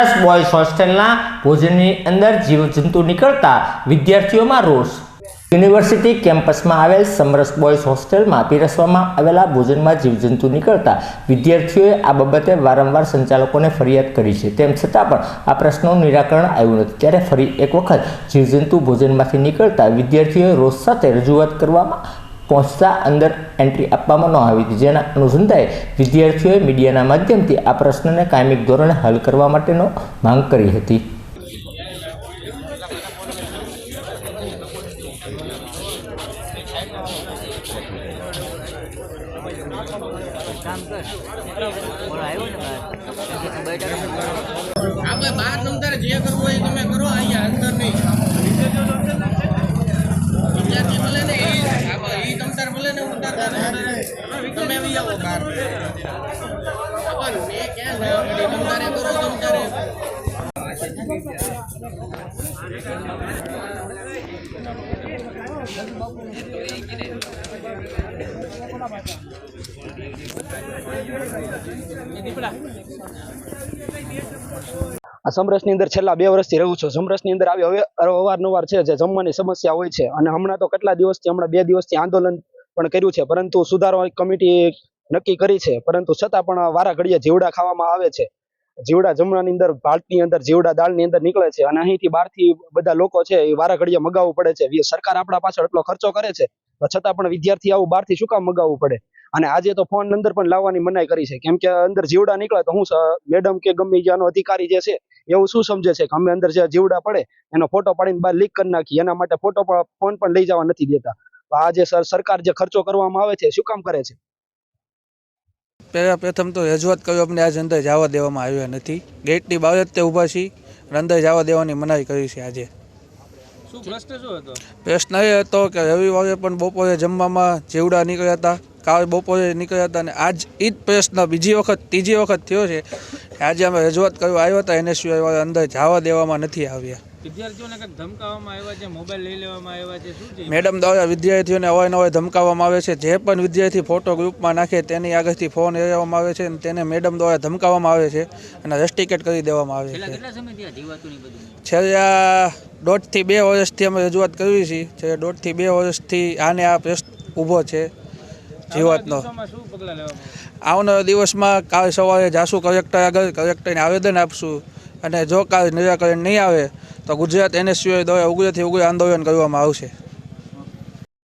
Boys હોસ્ટેલના ભોજનની અંદર જીવજંતુ નીકળતા વિદ્યાર્થીઓમાં રોષ. યુનિવર્સિટી કેમ્પસમાં આવેલ સમરસ બોયઝ હોસ્ટેલમાં પીરસવામાં આવેલા ભોજનમાં જીવજંતુ નીકળતા વિદ્યાર્થીઓએ આ બાબતે વારંવાર સંચાલકોને ફરિયાદ કરી છે. તેમ છતાં પણ આ પ્રશ્નનું નિરાકરણ આવ્યું નથી. ત્યારે ફરી એક વખત જીવજંતુ ભોજનમાંથી નીકળતા વિદ્યાર્થીઓએ રોષ સાથે રજૂઆત કરવામાં પહોંચતા અંદર એન્ટ્રી આપવામાં ન આવી હતી. જેના અનુસંધાએ વિદ્યાર્થીઓએ મીડિયાના માધ્યમથી આ પ્રશ્નને કાયમિક ધોરણે હલ કરવા માટેનો માંગ કરી હતી. આપણે બહાર તમતારે જે કરવું હોય એ તમે કરો અહીંયા અંદર નહીં વિદ્યાર્થી ભલે ને એ આપણે એ તમતાર ભલે ને ઉતારતા ને ઉતારે. આ સમરસની અંદર છેલ્લા બે વર્ષથી રહું છું. સમરસની અંદર આવી હવે અવારનવાર છે જે જમવાની સમસ્યા હોય છે. અને હમણાં તો કેટલા દિવસથી, હમણાં બે દિવસથી આંદોલન પણ કર્યું છે. પરંતુ સુધારો કમિટી નક્કી કરી છે. પરંતુ છતાં પણ વારા ઘડીએ જીવડા ખાવામાં આવે છે. જીવડા જમણાની અંદર, ભાતની અંદર, જીવડા દાળની અંદર નીકળે છે. અને અહીંથી બહારથી બધા લોકો છે એ વારા ઘડીએ મગાવવું પડે છે. સરકાર આપણા પાછળ એટલો ખર્ચો કરે છે. છતાં પણ વિદ્યાર્થી આવું બહારથી શું કામ મગાવવું પડે? અને આજે તો ફોન અંદર પણ લાવવાની મનાઈ કરી છે. કેમ કે અંદર જીવડા નીકળે તો હું મેડમ કે ગમે જે અધિકારી જે છે એવું શું સમજે છે કે અમે અંદર જે જીવડા પડે, એનો ફોટો પાડીને બહાર લીક કરી નાખી. એના માટે ફોટો ફોન પણ લઈ જવા નથી દેતા. આ જે સરકાર જે ખર્ચો કરવામાં આવે છે શું કામ કરે છે? પહેલા પ્રથમ તો રજૂઆત કર્યો અમને આજ અંદર જવા દેવામાં આવ્યા નથી. ગેટની બાબત તે ઊભા છીએ અને અંદર જવા દેવાની મનાઈ કરી છે આજે. પ્રશ્ન એ હતો કે રવિવારે પણ બપોરે જમવામાં જેવડા નીકળ્યા હતા કાલ બપોરે નીકળ્યા હતા અને આજ એ જ પ્રશ્ન બીજી વખત ત્રીજી વખત થયો છે આજે અમે રજૂઆત કરવા આવ્યા હતા એનએસયુ વાળા અંદર જવા દેવામાં નથી આવ્યા. વિદ્યાર્થીઓને કંઈક ધમકાવવામાં આવ્યા છે મોબાઈલ લઈ લેવામાં આવ્યા છે શું છે? મેડમ દ્વારા વિદ્યાર્થીઓને અવારનવાર ધમકાવવામાં આવે છે. જે પણ વિદ્યાર્થી ફોટો ગ્રુપમાં નાખે તેની આગળથી ફોન લેવામાં આવે છે અને તેને મેડમ દ્વારા ધમકાવવામાં આવે છે અને રસ્ટિકેટ કરી દેવામાં આવે છે. છેલ્લા દોઢથી બે વર્ષથી અમે રજૂઆત કરવી છેલ્લા દોઢથી બે વર્ષથી આને આ પ્રશ્ન ઊભો છે જીવાતનો. આવનારા દિવસમાં કાલ સવારે જાસુ કલેક્ટર આગળ કલેક્ટરને આવેદન આપશું અને જો કાલ નિરાકરણ નહીં આવે તો ગુજરાત એનએસયુઆઈ દ્વારા ઉગ્રથી ઉગ્ર આંદોલન કરવામાં આવશે.